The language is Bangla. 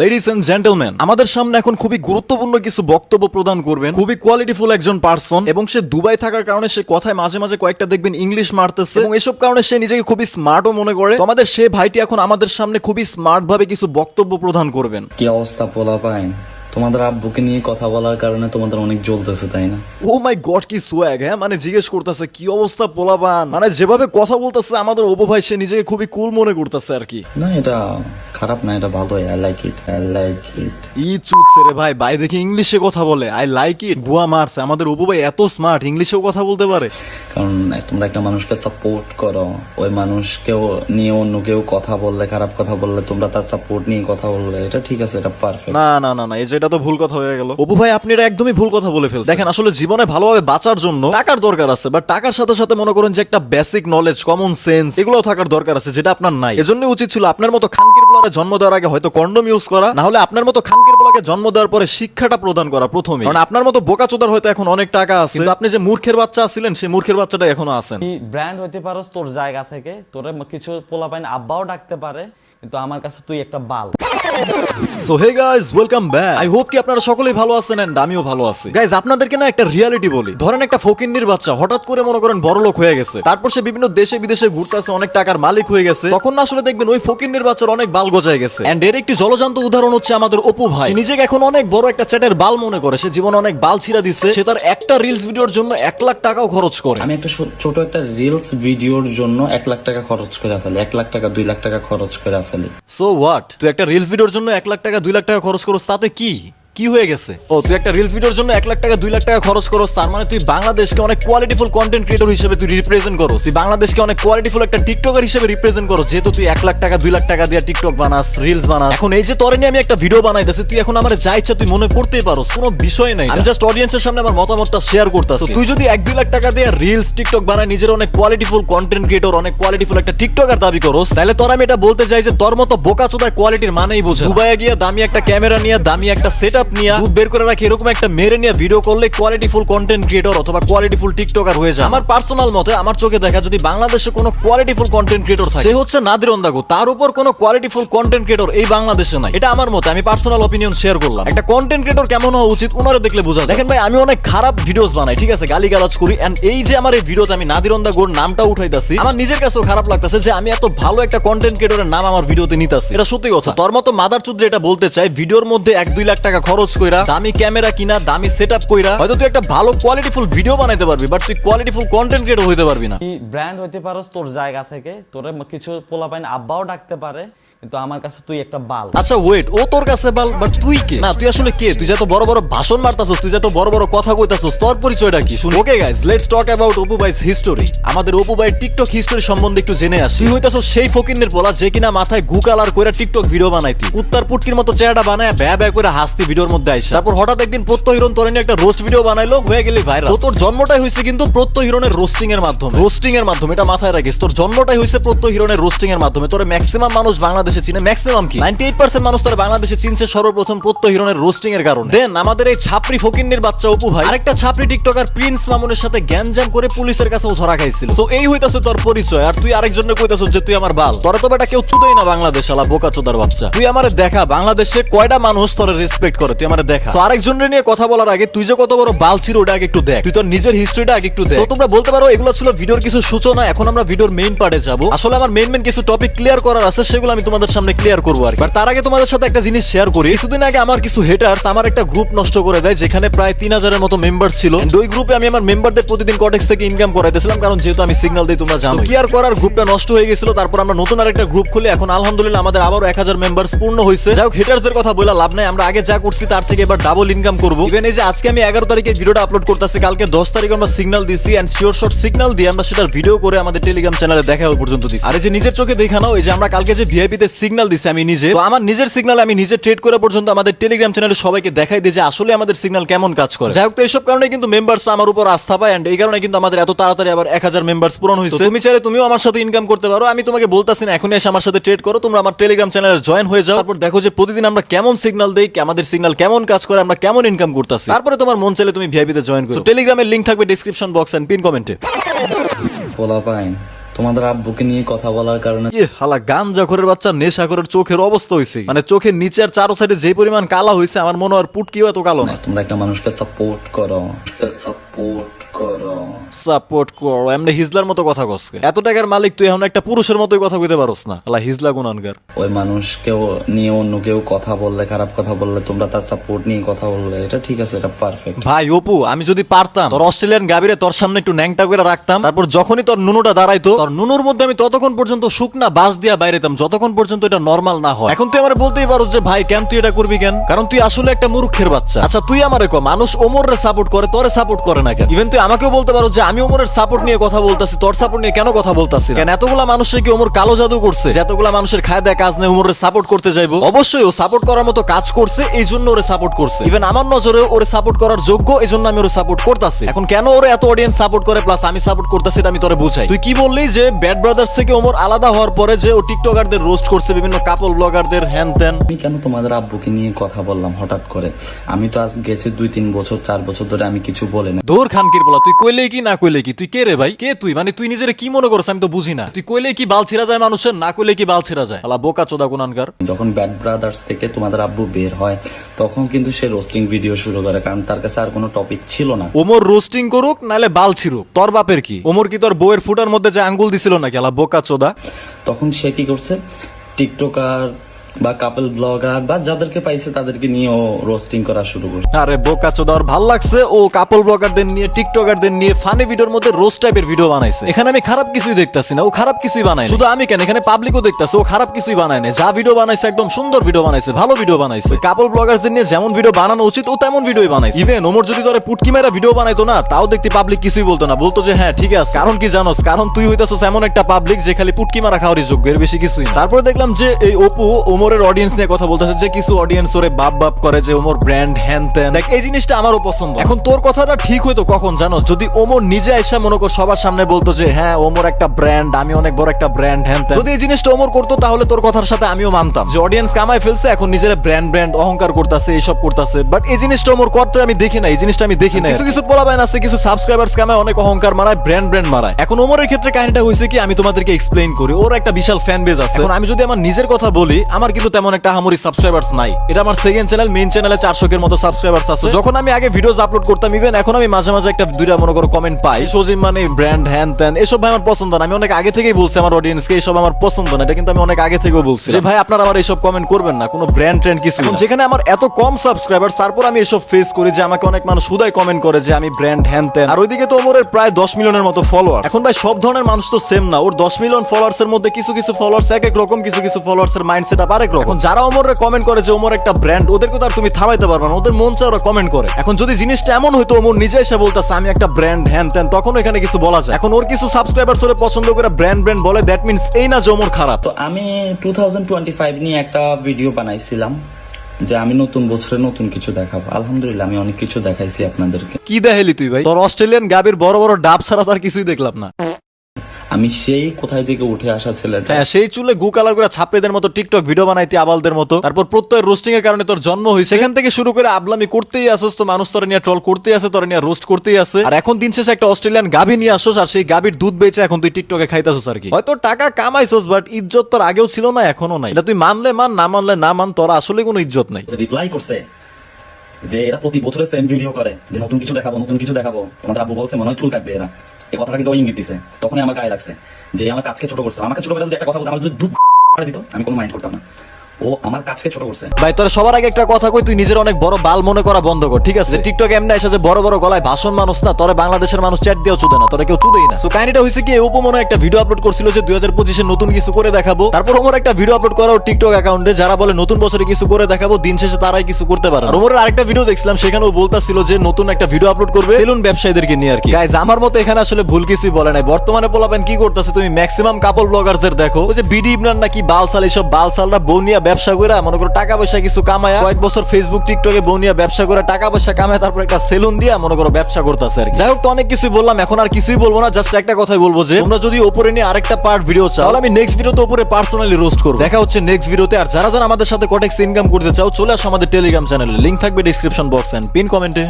লেডিস এন্ড জেন্টেলম্যান আমাদের সামনে এখন খুবই গুরুত্বপূর্ণ কিছু বক্তব্য প্রদান করবেন। খুবই কোয়ালিটিফুল একজন পার্সন এবং সে দুবাই থাকার কারণে সে কথায় মাঝে মাঝে কয়েকটা দেখবেন ইংলিশ মারতেছে এবং এসব কারণে সে নিজেকে খুবই স্মার্টও মনে করে। আমাদের সে ভাইটি এখন আমাদের সামনে খুবই স্মার্ট ভাবে কিছু বক্তব্য প্রদান করবেন। কি অবস্থা পোলা পাইন তোমাদের আব্বুকে নিয়ে কথা বলার কারণে তোমাদের অনেক জ্বলতেছে তাই না? ও মাই গড কি সোয়াগ হ্যাঁ? মানে জিজ্ঞেস করতেছে কি অবস্থা পোলাপান? মানে যেভাবে কথা বলতেছে আমাদের ওপো ভাই সে নিজেকে খুবই কুল মনে করতেছে আর কি। না এটা খারাপ না এটা ভালো I like it I like it ই চুটছে রে ভাই বাইরে দেখে ইংলিশে কথা বলে? আই লাইক ইট গুয়া মারছে। আমাদের ওপো ভাই এত স্মার্ট ইংলিশেও কথা বলতে পারে। কারণ তোমরা একটা মানুষকে সাপোর্ট করো। ওই মানুষকেও নিয়ে অন্য কেউ কথা বললে খারাপ কথা বললে তোমরা তার সাপোর্ট নিয়ে কথা বললে এটা ঠিক আছে এটা পারফেক্ট না না না না এই যে এটা তো ভুল কথা হয়ে গেল। অপু ভাই আপনি এটা একদমই ভুল কথা বলে ফেলছেন। দেখেন আসলে জীবনে ভালোভাবে বাঁচার জন্য টাকার দরকার আছে বাট টাকার সাথে সাথে মনে করেন যে একটা বেসিক নলেজ কমন সেন্স এগুলো থাকার দরকার আছে যেটা আপনার নাই। এজন্য উচিত ছিল আপনার মতো খানকির বলারে জন্ম দেওয়ার আগে হয়তো কন্ডম ইউজ করা না হলে আপনার মতো খানকির বলাকে জন্ম দেওয়ার পরে শিক্ষাটা প্রদান করা প্রথমে কারণ আপনার মতো বোকা চোদার হয়তো এখন অনেক টাকা আছে। কিন্তু আপনি যে মূর্খের বাচ্চা আছিলেন সেই মূর্খের বাচ্চাটা এখনও আছেন। ব্র্যান্ড হইতে পারোস তোর জায়গা থেকে তোরে কিছু পোলাপাইন আব্বাও ডাকতে পারে কিন্তু আমার কাছে তুই একটা বাল। So hey guys welcome back I hope কি আপনারা সকলেই ভালো আছেন এন্ড আমিও ভালো আছি। গাইস আপনাদেরকে না একটা রিয়ালিটি বলি। ধরেন একটা ফকিন্নির বাচ্চা হঠাৎ করে মনে করেন বড় লোক হয়ে গেছে। তারপর সে বিভিন্ন দেশে বিদেশে ঘুরতেছে অনেক টাকার মালিক হয়ে গেছে। তখন না আসলে দেখবেন ওই ফকিন্নির বাচ্চার অনেক বাল গজায় গেছে। এন্ড এর একটি জলজান্ত উদাহরণ হচ্ছে আমাদের অপু ভাই। নিজেকে এখন অনেক বড় একটা চ্যাটের বাল মনে করে। সে জীবনে অনেক বাল ছিঁড়া দিচ্ছে। সে তার একটা রিলস ভিডিওর জন্য এক লাখ টাকাও খরচ করে। আমি একটা ছোট একটা রিলস ভিডিওর জন্য এক লাখ টাকা খরচ করে ফেলি। এক লাখ টাকা, দুই লাখ টাকা খরচ করে ফেলি। সো হোয়াট তুই একটা রিলস ভিডিওর জন্য এক লাখ টাকা, দুই লাখ টাকা খরচ করস, তাতে কি? কি হয়ে গেছে? ও তুই একটা রিলস ভিডিওর জন্য এক লাখ টাকা দুই লাখ টাকা খরচ করস তার মানে তুই বাংলাদেশকে অনেক কোয়ালিটিফুল কন্টেন্ট ক্রিয়েটর হিসেবে তুই রিপ্রেজেন্ট করস। তুই বাংলাদেশকে অনেক কোয়ালিটিফুল একটা টিকটকার হিসেবে রিপ্রেজেন্ট করো যেহেতু তুই এক লাখ টাকা দুই লাখ টাকা দিয়ে টিকটক বানাস রিলস বানাস। এখন এই যে তোরে নিয়ে আমি একটা ভিডিও বানাইতেছি তুই এখন আমার যা ইচ্ছা তুই মনে করতেই পারো কোনো বিষয় নাই। আমি জাস্ট অডিয়েন্সের সামনে আমার মতামতটা শেয়ার করতেছি। তুই যদি এক দুই লাখ টাকা দিয়ে রিলস টিকটক বানায় নিজের অনেক কোয়ালিটিফুল কন্টেন্ট ক্রিয়েটর অনেক কোয়ালিটিফুল একটা টিকটকার দাবি করস তাহলে তোর আমি এটা বলতে চাই যে তোর মতো বোকা চোদায় কোয়ালিটির মানেই বোঝে দুবাইয়ে গিয়ে দামি একটা ক্যামেরা নিয়ে দামি একটা সেট আপ নিয়ে দুধ বের করে রাখি এরকম একটা মেরে নিয়ে ভিডিও করলে কোয়ালিটিফুল কন্টেন্ট ক্রিয়েটর অথবা কোয়ালিটিফুল টিকটকার হয়ে যায়। আমার পার্সোনাল মতে আমার চোখে দেখা যদি বাংলাদেশে কোনো কোয়ালিটিফুল কন্টেন্ট ক্রিয়েটর থাকে সে হচ্ছে নাদির অন্দাগো। তার উপর কোনো কোয়ালিটিফুল কন্টেন্ট ক্রিয়েটর এই বাংলাদেশে নাই। এটা আমার মতে আমি পার্সোনাল অপিনিয়ন শেয়ার করলাম। একটা কন্টেন্ট ক্রিয়েটর কেমন হওয়া উচিত উনারে দেখলে বোঝা যায়। দেখেন ভাই আমি অনেক খারাপ ভিডিওস বানাই ঠিক আছে গালি গালাজ করি এন্ড এই যে আমার এই ভিডিওতে আমি নাদির অন্দাগোর নামটা উঠাইতাছি আমার নিজের কাছেও খারাপ লাগতেছে যে আমি এত ভালো একটা কন্টেন্ট ক্রিয়েটরের নাম আমার ভিডিওতে নিতাছি। এটা সত্যি কথা। তোর মতো মাদার চুদ্রে এটা বলতে চাই ভিডিওর মধ্যে এক দুই লাখ টাকা খরচ কইরা, দামি ক্যামেরা কিনা, দামি সেট আপ কইরা, হয়তো তুই একটা ভালো কোয়ালিটিফুল ভিডিও বানাইতে পারবি বাট তুই কোয়ালিটিফুল কন্টেন্ট ক্রিয়েটর হইতে পারবি না। ব্র্যান্ড হইতে পারস তোর জায়গা থেকে, তোরে কিছু পোলাপাইন আব্বাও ডাকতে পারে কিন্তু আমার কাছে তুই একটা বাল। আচ্ছা ওয়েট ও তোর কাছে বাল বাট তুই কে? না, তুই আসলে কে? তুই যত বড় বড় ভাষণ মারতাছস, তুই যত বড় বড় কথা কইতাছস, তোর পরিচয়টা কি? শুন। Okay guys let's talk about Apu আমাদের অপু টিকটক সম্বন্ধে একটু জেনে আসি। হইতাছস সেই বলা যে কিনা মাথায় কইরা টিকটক ভিডিও বানাইতি। উত্তর পুটকির মতো চেহারা বানায় ব্যা ব্যা করে হাসতি ভিডিওর মধ্যে আইসা। তারপর হঠাৎ একদিন প্রত্য হিরণ তোর একটা রোস্ট ভিডিও বানাইলো, হয়ে গেলি ভাইরাল তোর জন্মটাই হইছে কিন্তু প্রত্য হিরণের রোস্টিং এর মাধ্যমে। রোস্টিং এর মাধ্যমে, এটা মাথায় রাখিস। তোর জন্মটাই হইছে প্রত্য হিরণের রোস্টিং এর মাধ্যমে। তোর ম্যাক্সিমাম মানুষ বাংলাদেশে চিনে ম্যাক্সিমাম কি? 98% মানুষ তোর বাংলাদেশে চিনছে সর্বপ্রথম প্রত্য হিরণের রোস্টিং এর কারণে। দেন আমাদের এই ছাপরি ফকিন্নির বাচ্চা অপু ভাই আরেকটা ছাপরি টিকটকার প্রিন্স মামুনের সাথে গ্যাঞ্জাম করে পুলিশের কাছেও ধরা খাইছিল। তো এই হইতাছে তোর পরিচয় আর তুই আরেকজনের কইতাছস যে তুই আমার বাল। তোরা তো বেটা কেউ চুদেই না বাংলাদেশ শালা বোকা চোদার বাচ্চা। তুই আমারে দেখা বাংলাদেশে কয়টা মানুষ তোরে রেসপেক্ট করে তুই আমারে দেখা। তো আরেকজনের নিয়ে কথা বলার আগে তুই যে কত বড় বাল ছিল ওটা আগে একটু দেখ। তুই তোর নিজের হিস্ট্রিটা আগে একটু দেখ। তো তোমরা বলতে পারো এগুলো ছিল ভিডিওর কিছু সূচনা এখন আমরা ভিডিওর মেইন পার্টে যাব। আসলে আমার মেইন মেইন কিছু টপিক ক্লিয়ার করার আছে সেগুলো আমি তোমাদের সামনে ক্লিয়ার করব আর তার আগে তোমাদের সাথে একটা জিনিস শেয়ার করি। কিছুদিন আগে আমার কিছু হেটার্স আমার একটা গ্রুপ নষ্ট করে দেয়, যেখানে প্রায় তিন হাজারের মতো মেম্বার ছিল। ওই গ্রুপে আমি আমার মেম্বারদের প্রতিদিন কটেক্স থেকে ইনকাম করাইতেছিলাম কারণ যেহেতু আমি সিগন্যাল দিই, তোমরা জানো। কি আর করার গ্রুপটা নষ্ট হয়ে গেছিল, তারপর আমরা নতুন আরেকটা গ্রুপ খুলে এখন আলহামদুলিল্লাহ আমাদের আবারও এক হাজার মেম্বার পূর্ণ হয়েছে। যাই হোক হেটার্সদের কথা বলে লাভ নাই, আমরা আগে যা করছি তার থেকে এবার ডাবল ইনকাম করব। ইভেন এই যে আজকে আমি এগারো তারিখে ভিডিওটা আপলোড করতেছি, কালকে দশ তারিখে আমরা সিগন্যাল দিছি এন্ড শিওর শর্ট সিগন্যাল দিয়ে আমরা সেটার ভিডিও করে আমাদের টেলিগ্রাম চ্যানেলে দেখা পর্যন্ত দিচ্ছি। আর এই যে নিজের চোখে দেখানো এই যে আমরা কালকে যে ভিআইপি তে সিগন্যাল দিছি আমি নিজে। তো আমার নিজের সিগন্যাল আমি নিজে ট্রেড করা পর্যন্ত আমাদের টেলিগ্রাম চ্যানেলে সবাইকে দেখাই দিই যে আসলে আমাদের সিগন্যাল কেমন কাজ করে। যাই হোক তো এইসব কারণে কিন্তু মেম্বার্স আমার উপর আস্থা পায় এন্ড এই কারণে কিন্তু আমাদের এত তাড়াতাড়ি আবার এক হাজার মেম্বার্স পূরণ হয়েছে। তুমি চাইলে তুমিও আমার সাথে ইনকাম করতে পারো। আমি তোমাকে বলতাছি না এখনই এসে আমার সাথে ট্রেড করো। তোমরা আমার টেলিগ্রাম চ্যানেলে জয়েন হয়ে যাও। তারপর দেখো যে প্রতিদিন আমরা কেমন সিগন্যাল দেই আমাদের সিগন্যাল কেমন কাজ করে আমরা কেমন ইনকাম করতেছি। তারপরে তোমার মন চাইলে তুমি ভিআইপি তে জয়েন করো। টেলিগ্রামের লিঙ্ক থাকবে ডিসক্রিপশন বক্স এন্ড পিন কমেন্টে পোলা পাইন তোমাদের আব্বুকে নিয়ে কথা বলার কারণে ইয়ে হালা গাঞ্জাখরের বাচ্চা নেশাখরের চোখের অবস্থা হয়েছে মানে চোখের নিচে আর চারো সাইডে যে পরিমাণ কালা হয়েছে আমার মনে হয় পুটকিও এত কালো না। তোমরা একটা মানুষকে সাপোর্ট করো। সাপোর্ট করো। সাপোর্ট করো এমনি হিজলার মতো কথা কসকে এত টাকার মালিক তুই এখন একটা পুরুষের মতোই কথা কইতে পারোস না। হালা হিজলা গুনানগার ওই মানুষকেও নিয়ে অন্য কেউ কথা বললে খারাপ কথা বললে তোমরা তার সাপোর্ট নিয়ে কথা বললে এটা ঠিক আছে এটা পারফেক্ট ভাই অপু আমি যদি পারতাম তোর অস্ট্রেলিয়ান গাবিরে তোর সামনে একটু ন্যাংটা করে রাখতাম তারপর যখনই তোর নুনুটা দাঁড়াইতো তোর নুনুর মধ্যে আমি ততক্ষণ পর্যন্ত শুকনা বাস দিয়া বাইরেতাম যতক্ষণ পর্যন্ত এটা নর্মাল না হয়। এখন তুই আমার বলতেই পারো যে, ভাই, কেন তুই এটা করবি কেন? কারণ তুই আসলে একটা মূর্খের বাচ্চা। আচ্ছা তুই আমারে কো, মানুষ ওমরের সাপোর্ট করে, তোরে সাপোর্ট করে না কেন? ইভেন তুই আমাকেও বলতে পারো যে, আমি ওমরের সাপোর্ট নিয়ে কথা বলতাছি, তোর সাপোর্ট নিয়ে কেন কথা বলতাছি কেন, এতগুলা মানুষের কি ওমর কালো জাদু করছে? এতগুলা মানুষের খায় দেয় কাজ নেই, ওমরের সাপোর্ট করতে যাইবো? অবশ্যই ও সাপোর্ট করার মতো কাজ করছে, এই জন্য ওরে সাপোর্ট করছে। ইভেন আমার নজরে ওরে সাপোর্ট করার যোগ্য, এই জন্য আমি ওরে সাপোর্ট করতেছি। এখন কেন ওরে এত অডিয়েন্স সাপোর্ট করে প্লাস আমি সাপোর্ট করতেছি, এটা আমি তোরে বুঝাই। তুই কি বললি যে ব্যাড ব্রাদার্স থেকে ওমর আলাদা হওয়ার পরে যে ও টিকটকারদের রোস্ট করছে বিভিন্ন কাপল ব্লগারদের হ্যান ত্যান আমি কেন তোমাদের আব্বুকে নিয়ে কথা বললাম হঠাৎ করে? আমি তো আজ গেছি দুই তিন বছর চার বছর ধরে আমি কিছু বলি না দূর খানকির বলা তুই কইলে কি না কইলে কি? তুই কে রে ভাই? কে তুই? মানে তুই নিজের কি মনে করছ আমি তো বুঝি না। তুই কইলে কি বাল ছিড়া যায় মানুষের? না কইলে কি বাল ছিড়া যায়? আলা বোকা চোদা গুনানকার যখন ব্যাড ব্রাদার্স থেকে তোমাদের আব্বু বের হয় তখন কিন্তু সে রোস্টিং ভিডিও শুরু করে কারণ তার কাছে আর কোনো টপিক ছিল না। ওমর রোস্টিং করুক নালে বাল ছিড়ুক। তোর বাপের কি? ওমর কি তোর বউয়ের ফুটার মধ্যে যে আঙ্গুল দিছিল নাকি? আলা বোকা চোদা। তখন সে কি করছে? টিকটকার বা কাপল ব্লগার বা যাদেরকে পাইছে তাদেরকে নিয়ে ও রোস্টিং করা শুরু করছে। আরে বোকা ভালো লাগছে ও কাপল ব্লগারদের নিয়ে টিকটকারদের নিয়ে ফানি ভিডিওর মধ্যে রোস্ট টাইপের ভিডিও বানাইছে। এখানে আমি খারাপ কিছুই দেখতাছি না ও খারাপ কিছুই বানায় শুধু আমি কেন? এখানে পাবলিকও দেখতাছে ও খারাপ কিছুই বানায় না যা ভিডিও বানাইছে একদম সুন্দর ভিডিও বানাইছে ভালো ভিডিও বানাইছে। কাপল ব্লগারদের নিয়ে যেমন ভিডিও বানানো উচিত ও তেমন ভিডিওই বানাইছে। ইভেন ওমর যদি তোরে পুটকি মেরা ভিডিও বানাইতো না তাও দেখতে পাবলিক কিছুই বলতো না। বলতো যে হ্যাঁ ঠিক আছে। কারণ কি জানোস? কারণ তুই হইতাছস এমন একটা পাবলিক যে খালি পুটকি মারা খাওয়ারই যোগ্য এর বেশি কিছুই না। তারপরে দেখলাম যে এই অপু ওমরের অডিয়েন্স নিয়ে কথা বলতেছে, যে কিছু অডিয়েন্স ওরে বাপ বাপ করে যে ওমর ব্র্যান্ড হ্যান ত্যান এই জিনিসটা আমারও পছন্দ। এখন তোর কথাটা ঠিক হইতো কখন জানো? যদি ওমর নিজে আইসা মনে কর সবার সামনে বলতো যে হ্যাঁ ওমর একটা ব্র্যান্ড আমি অনেক বড় একটা ব্র্যান্ড হ্যান ত্যান যদি এই জিনিসটা ওমর করতো, তাহলে তোর কথার সাথে আমিও মানতাম। যে অডিয়েন্স কামাই ফেলছে, এখন নিজের ব্র্যান্ড ব্র্যান্ড অহংকার করতেছে, এইসব করতেছে। বাট এই জিনিসটা ওমর করতে আমি দেখি না এই জিনিসটা আমি দেখি না কিছু কিছু পোলাবাইন আছে, কিছু সাবস্ক্রাইবার্স কামায়, অনেক অহংকার মারায় ব্র্যান্ড ব্র্যান্ড মারায়। এখন ওমরের ক্ষেত্রে কাহিনীটা হয়েছে কি, আমি তোমাদেরকে এক্সপ্লেইন করি। ওর একটা বিশাল ফ্যান বেজ আছে। এখন আমি যদি আমার নিজের কথা বলি, আমার কিন্তু তেমন একটা হামরি সাবস্ক্রাইবার্স নাই। এটা আমার সেকেন্ড চ্যানেল মেইন চ্যানেলে চারশো এর মতো সাবস্ক্রাইবার্স আছে। যখন আমি আগে ভিডিওস আপলোড করতাম ইভেন এখন আমি মাঝে মাঝে একটা দুইটা মনে করো কমেন্ট পাই সজিম মানে ব্র্যান্ড হ্যান ত্যান এসব ভাই আমার পছন্দ না। আমি অনেক আগে থেকেই বলছি আমার অডিয়েন্সকে এসব আমার পছন্দ না। এটা কিন্তু আমি অনেক আগে থেকেও বলছি। যে ভাই, আপনারা আমার এইসব কমেন্ট করবেন না। কোনো ব্র্যান্ড ট্রেন্ড কিছু। যেখানে আমার এত কম সাবস্ক্রাইবার তারপর আমি এসব ফেস করি যে আমাকে অনেক মানুষ হুদাই কমেন্ট করে যে আমি ব্র্যান্ড হ্যান ত্যান আর ওইদিকে তো ওমরের প্রায় দশ মিলিয়নের মতো ফলোয়ার এখন ভাই, সব ধরনের মানুষ তো সেম না। ওর দশ মিলিয়ন ফলোয়ার্স এর মধ্যে কিছু কিছু ফলোয়ার্স এক এক রকম, কিছু কিছু ফলোয়ার্স এর মাইন্ড সেট আপ আরেক রকম। এখন যারা ওমরে কমেন্ট করে যে ওমর একটা ব্র্যান্ড ওদেরকে তো আর তুমি থামাইতে পারবে না। ওদের মন চায় ওরা কমেন্ট করে। এখন যদি জিনিসটা এমন হইতো ওমর নিজে এসে বলতেছে আমি একটা ব্র্যান্ড হ্যান ত্যান তখন এখানে কিছু বলা যায়। এখন ওর কিছু সাবস্ক্রাইবার্স ওরে পছন্দ করে ব্র্যান্ড ব্র্যান্ড বলে দ্যাট মিন্স এই না যে ওমর খারাপ। তো আমি টু নিয়ে একটা ভিডিও বানাইছিলাম যে আমি নতুন বছরে নতুন কিছু দেখাবো। আলহামদুলিল্লাহ আমি অনেক কিছু দেখাইছি আপনাদেরকে। কি দেখাইলি তুই ভাই? তোর অস্ট্রেলিয়ান গাবির বড় বড় ডাব ছাড়া তার কিছুই দেখলাম না। আমি সেই কোথায় থেকে উঠে আসা ছেলেটা? হ্যাঁ সেই চুলে গু কালার করে ছাপড়েদের মতো টিকটক ভিডিও বানাইতে আবালদের মতো। তারপর প্রত্যয় রোস্টিং এর কারণে তোর জন্ম হয়েছে। সেখান থেকে শুরু করে আবলামি করতেই আসোস তো মানুষ তোর নিয়ে ট্রল করতেই আছে তোর নিয়ে রোস্ট করতেই আছে আর এখন দিন শেষে একটা অস্ট্রেলিয়ান গাভি নিয়ে আসোস আর সেই গাভির দুধ বেচে এখন তুই টিকটকে খাইতাছোস আর কি। হয়তো টাকা কামাইছোস বাট ইজ্জত তোর আগেও ছিল না এখনও নাই। এটা তুই মানলে মান না মানলে না মান তোর আসলে কোনো ইজ্জত নাই। রিপ্লাই করছে যে এরা প্রতি বছরে সেম ভিডিও করে যে নতুন কিছু দেখাবো নতুন কিছু দেখাবো। তোমাদের আব্বু বলছে মনে হয় চুল কাটবে এরা। এই কথাটা কিন্তু ইঙ্গিত দিছে। তখনই আমার গায়ে লাগছে যে আমার কাজকে ছোট করছে। আমাকে ছোট করে একটা কথা বলতে আমার যদি দুধ দিত, আমি কোনো মাইন্ড করতাম না। ও আমার কাজকে ছোট করছে। ভাই তোর সবার আগে একটা কথা কই তুই নিজের অনেক বড় বাল মনে করা বন্ধ কর ঠিক আছে? টিকটক এমনি এসে যে বড় বড় গলায় ভাষণ মানুষ না তোরে বাংলাদেশের মানুষ চ্যাট দিয়েও চুদে না তোরা কেউ চুদেই না। কাহিনীটা হয়েছে কি উপমনে একটা ভিডিও আপলোড করছিল যে দুই হাজার পঁচিশে নতুন কিছু করে দেখাবো। তারপর ওমর একটা ভিডিও আপলোড টিকটক অ্যাকাউন্টে যারা বলে নতুন বছরে কিছু করে দেখাবো দিন শেষে তারাই কিছু করতে পারে আর ওমরের আরেকটা ভিডিও দেখছিলাম সেখানে বলতাছিল যে নতুন একটা ভিডিও আপলোড করবে সেলুন ব্যবসায়ীদেরকে নিয়ে আর কি। গাইজ আমার মতো এখানে আসলে ভুল কিছুই বলে নাই। বর্তমানে পোলাপেন কি করতেছে তুমি ম্যাক্সিমাম কাপল ব্লগারদের দেখো। যে বিডি ইমরান নাকি বালসাল এইসব বালসালরা বৌনিয়া ব্যবসা করে মনে করো টাকা পয়সা কিছু কামায়, কয়েক বছর ফেসবুক টিকটকে বনিয়া ব্যবসা করে টাকা পয়সা কামায় তারপর একটা সেলুন দিয়া মনে করো ব্যবসা করতেছে আর যাই হোক, তো অনেক কিছুই বললাম, এখন আর কিছুই বলব না জাস্ট একটা কথাই বলব যে, তোমরা যদি ওপরে নিয়ে আরেকটা পার্ট ভিডিও চাও, তাহলে আমি নেক্সট ভিডিওতে ওপরে পার্সোনালি রোস্ট করব। দেখা হচ্ছে নেক্সট ভিডিওতে আর যারা যারা আমাদের সাথে কটেক্স ইনকাম করতে চাও, চলে আসো আমাদের টেলিগ্রাম চ্যানেলে লিঙ্ক থাকবে ডিসক্রিপশন বক্স এন্ড পিন কমেন্টে